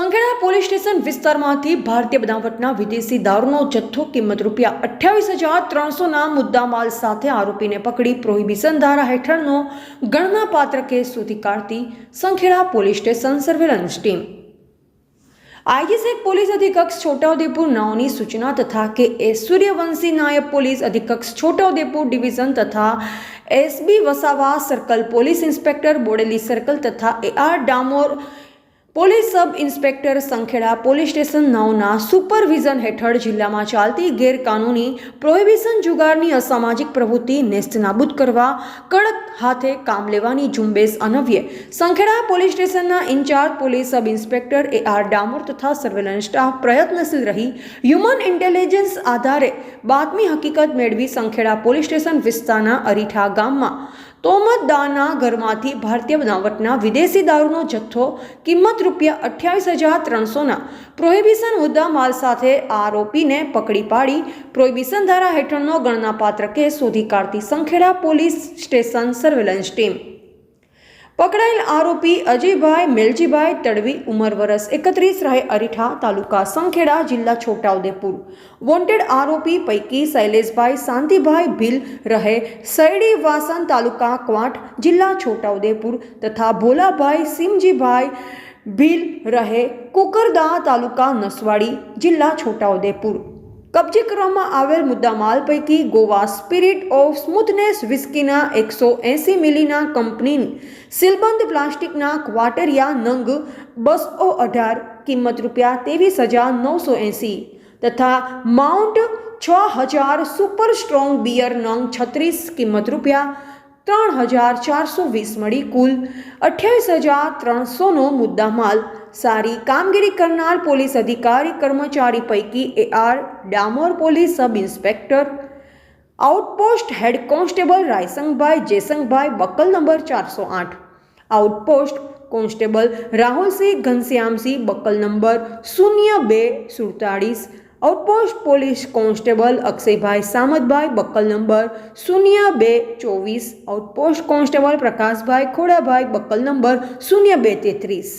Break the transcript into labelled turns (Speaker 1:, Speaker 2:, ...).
Speaker 1: Sankheda police station વિસ્તારમાંથી ભારતીય બનાવટના વિદેશી દારૂનો જથ્થો કિંમત રૂપિયા અઠ્યાવીસ હજાર ત્રણસોના મુદ્દામાલ સાથે આરોપીને પકડી પ્રોહિબિશન ધારા હેઠળનો ગણનાપાત્ર કેસ શોધી કાઢતી Sankheda police station surveillance team. આઈજીસેક police અધિકક્ષ છોટાઉદેપુર નાઓની સૂચના તથા કે એસ સૂર્યવંશી નાયબ પોલીસ અધિકક્ષ છોટાઉદેપુર ડિવિઝન તથા S B Vasava circle police inspector Bodeli circle તથા A R Damor police sub inspector Sankheda police station નવના supervision હેઠળ જિલ્લામાં ચાલતી ગેરકાનૂની પ્રોહિબિશન જુગારની અસામાજિક પ્રવૃત્તિ નેસ્તનાબૂદ કરવા, કડક હાથે કામ લેવાની ઝુંબેશ અનવ્યે. સંખેડા પોલીસ સ્ટેશનના incharge police sub inspector A R Damor તથા સર્વેલન્સ સ્ટાફ પ્રયત્નશીલ રહી. હ્યુમન ઇન્ટેલિજન્સ આધારે બાતમી હકીકત મેળવી સંખેડા પોલીસ સ્ટેશન વિસ્તારના અરીઠા ગામમાં. તોમતદારના ઘરમાંથી ભારતીય બનાવટના વિદેશી દારૂનો જથ્થો, કિંમત રૂપિયા અઠ્યાવીસ હજાર ત્રણસોના પ્રોહિબિશન મુદ્દા માલ સાથે આરોપીને પકડી પાડી. પ્રોહિબિશન ધારા હેઠળનો ગણનાપાત્ર કેસ શોધી કાઢતી Sankheda police station surveillance team. પકડાયેલ આરોપી અજયભાઈ મેલજીભાઈ તડવી ઉંમર વરસ એકત્રીસ રહે અરીઠા તાલુકા સંખેડા જિલ્લા છોટાઉદેપુર. વોન્ટેડ આરોપી પૈકી શૈલેષભાઈ શાંતિભાઈ ભીલ રહે સૈડી વાસણ તાલુકા ક્વાંટ જિલ્લા છોટાઉદેપુર તથા ભોલાભાઈ સિમજીભાઈ ભીલ રહે કુકરદા તાલુકા નસવાડી જિલ્લા છોટાઉદેપુર. કબજે કરવામાં આવેલ મુદ્દામાલ પૈકી ગોવા સ્પિરિટ ઓફ સ્મૂથનેસ વિસ્કીના એકસો એંસી મિલીના કંપની સીલબંધ પ્લાસ્ટિકના ક્વાટરિયા નંગ બસો અઢાર કિંમત રૂપિયા ત્રેવીસ હજાર નવસો એંસી તથા માઉન્ટ છ હજાર સુપર સ્ટ્રોંગ બિયર નંગ છત્રીસ કિંમત રૂપિયા ત્રણ હજાર ચારસો વીસ મળી કુલ અઠ્યાવીસ હજાર ત્રણસોનો મુદ્દામાલ. સારી કામગીરી કરનાર પોલીસ અધિકારી કર્મચારી પૈકી A R Damor police sub inspector. Outpost head constable Raysangbhai Jesangbhai buckle number ચારસો આઠ. Outpost constable Rahulsinh Ghanshyamsinh buckle number શૂન્ય બે સુડતાળીસ. Outpost police constable Akshaybhai Samatbhai, buckle number શૂન્ય બે ચોવીસ. Outpost constable Prakashbhai Khodabhai, buckle number શૂન્ય બે તેત્રીસ.